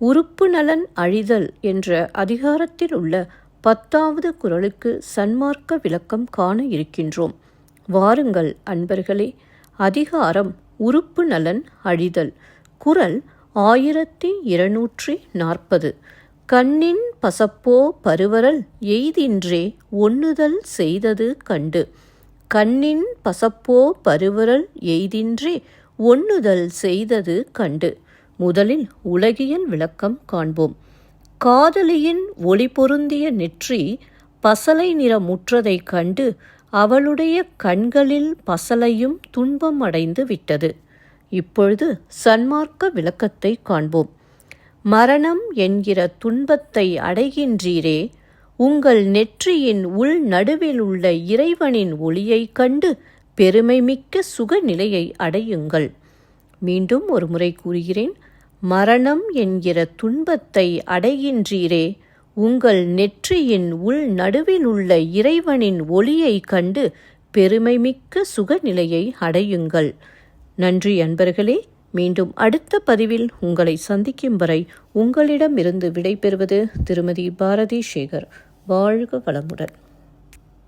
உறுப்பு நலன் அழிதல் என்ற அதிகாரத்தில் உள்ள பத்தாவது குரலுக்கு சன்மார்க்க விளக்கம் காண இருக்கின்றோம். வாருங்கள் அன்பர்களே அதிகாரம் உறுப்பு நலன் அழிதல். குரல் ஆயிரத்தி இருநூற்றி நாற்பது. கண்ணின் பசப்போ பருவரல் எய்தின்றே ஒண்ணுதல் செய்தது கண்டு. கண்ணின் பசப்போ பருவரல் எய்தின்றே ஒண்ணுதல் செய்தது கண்டு. முதலில் உலகியல் விளக்கம் காண்போம். காதலியின் ஒளி பொருந்திய நெற்றி பசலை நிறமுற்றதைக் கண்டு அவளுடைய கண்களில் பசலையும் துன்பம் அடைந்து விட்டது. இப்பொழுது சன்மார்க்க விளக்கத்தை காண்போம். மரணம் என்கிற துன்பத்தை அடைகின்றீரே உங்கள் நெற்றியின் உள் நடுவில் உள்ள இறைவனின் ஒளியைக் கண்டு பெருமைமிக்க சுகநிலையை அடையுங்கள். மீண்டும் ஒரு முறை கூறுகிறேன். மரணம் என்கிற துன்பத்தை அடைகின்றீரே உங்கள் நெற்றியின் உள் நடுவில் உள்ள இறைவனின் ஒளியை கண்டு பெருமைமிக்க சுகநிலையை அடையுங்கள். நன்றி அன்பர்களே மீண்டும் அடுத்த பதிவில் உங்களை சந்திக்கும் வரை உங்களிடமிருந்து விடைபெறுவது திருமதி பாரதி சேகர் வாழ்க வளமுடன்.